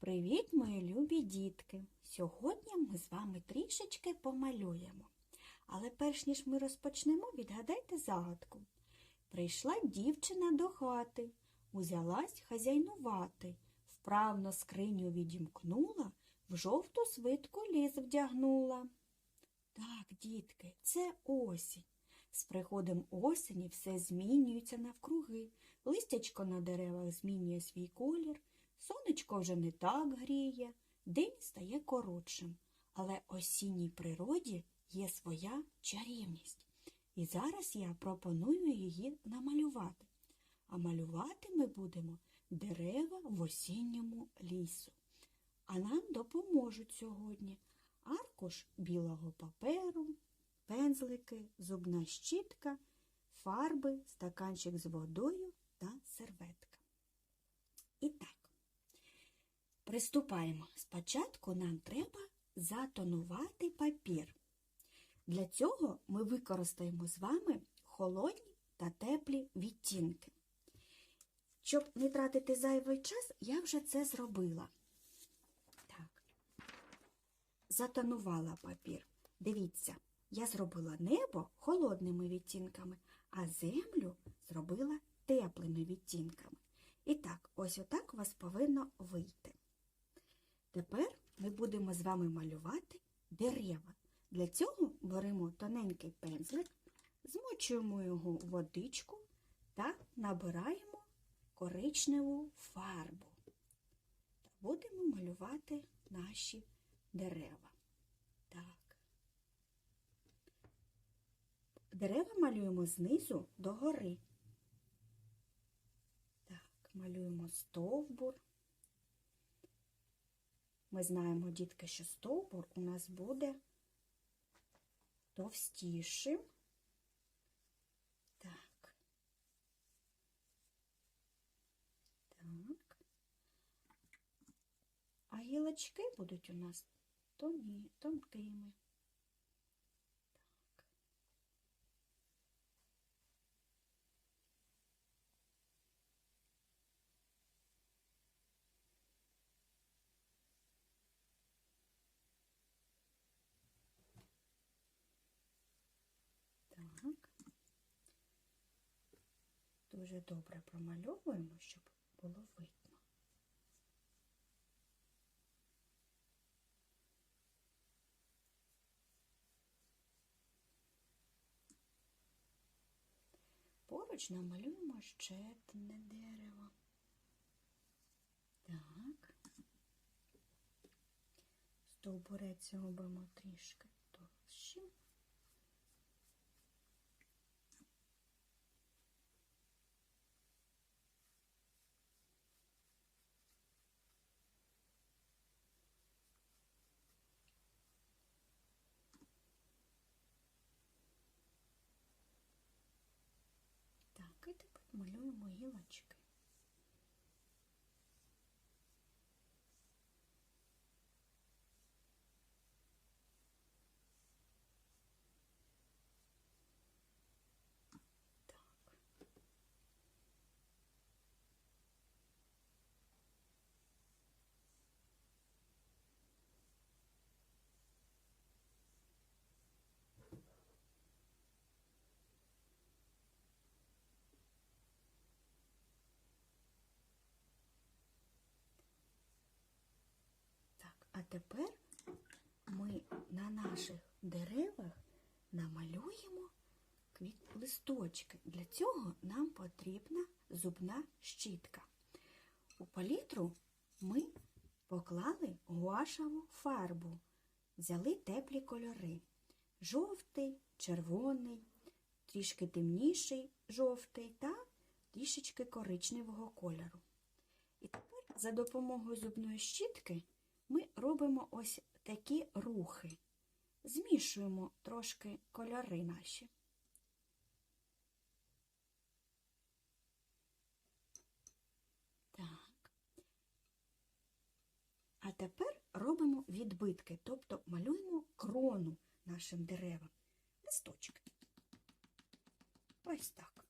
Привіт, мої любі дітки! Сьогодні ми з вами трішечки помалюємо. Але перш ніж ми розпочнемо, відгадайте загадку. Прийшла дівчина до хати, узялась хазяйнувати, вправно скриню відімкнула, в жовту свитку ліс вдягнула. Так, дітки, це осінь. З приходом осені все змінюється навкруги. Листячко на деревах змінює свій колір, сонечко вже не так гріє, день стає коротшим. Але осінній природі є своя чарівність. І зараз я пропоную її намалювати. А малювати ми будемо дерева в осінньому лісу. А нам допоможуть сьогодні аркуш білого паперу, пензлики, зубна щітка, фарби, стаканчик з водою та серветка. І так, приступаємо. Спочатку нам треба затонувати папір. Для цього ми використаємо з вами холодні та теплі відтінки. Щоб не тратити зайвий час, я вже це зробила. Так, затонувала папір. Дивіться, я зробила небо холодними відтінками, а землю зробила теплими відтінками. І так, ось отак у вас повинно вийти. Тепер ми будемо з вами малювати дерева. Для цього беремо тоненький пензлик, змочуємо його в водичку та набираємо коричневу фарбу. Та будемо малювати наші дерева. Так. Дерева малюємо знизу до гори. Так, малюємо стовбур. Ми знаємо, дітки, що стовбур у нас буде товстішим. Так. Так. А гілочки будуть у нас тоні, тонкими. Так. Так. Дуже добре промальовуємо, щоб було видно. Поруч намалюємо ще одне дерево. Так. Стовбурець робимо трішки товщим. Так, і тепер малюємо гілочки. Так. Так, а тепер ми на наших деревах намалюємо листочки. Для цього нам потрібна зубна щітка. У палітру ми поклали гуашеву фарбу, взяли теплі кольори. Жовтий, червоний, трішки темніший жовтий та трішечки коричневого кольору. І тепер за допомогою зубної щітки ми робимо ось такі рухи. Змішуємо трошки кольори наші. Так. тепер робимо відбитки, тобто малюємо крону нашим деревам. Листочки. Ось так.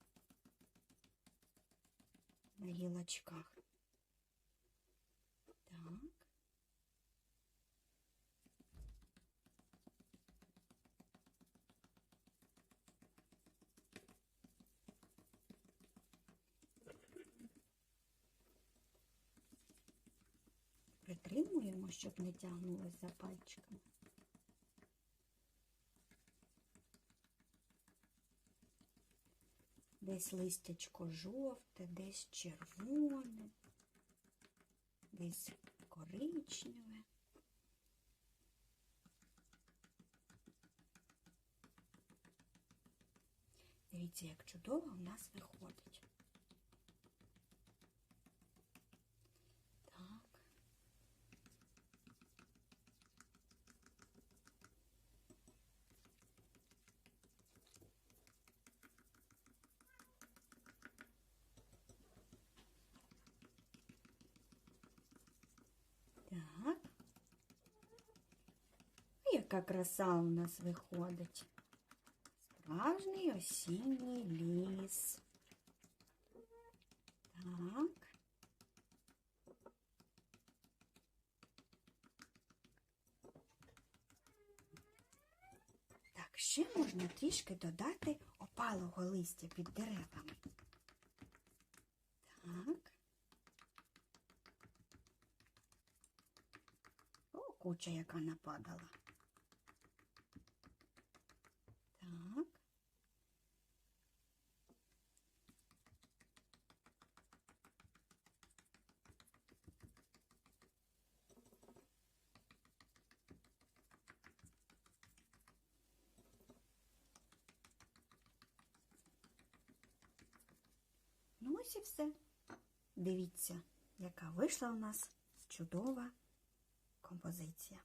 На гілочках. Так. Щоб не тягнулося за пальчиками. Десь листячко жовте, десь червоне, десь коричневе. Дивіться, як чудово в нас виходить. Так. Так. Яка краса у нас виходить. Справжній осінній ліс. Так. Так, ще можна трішки додати опалого листя під деревами. Так. О, куча, яка нападала. Так. Ну ось і все. Дивіться, яка вийшла у нас чудова композиція.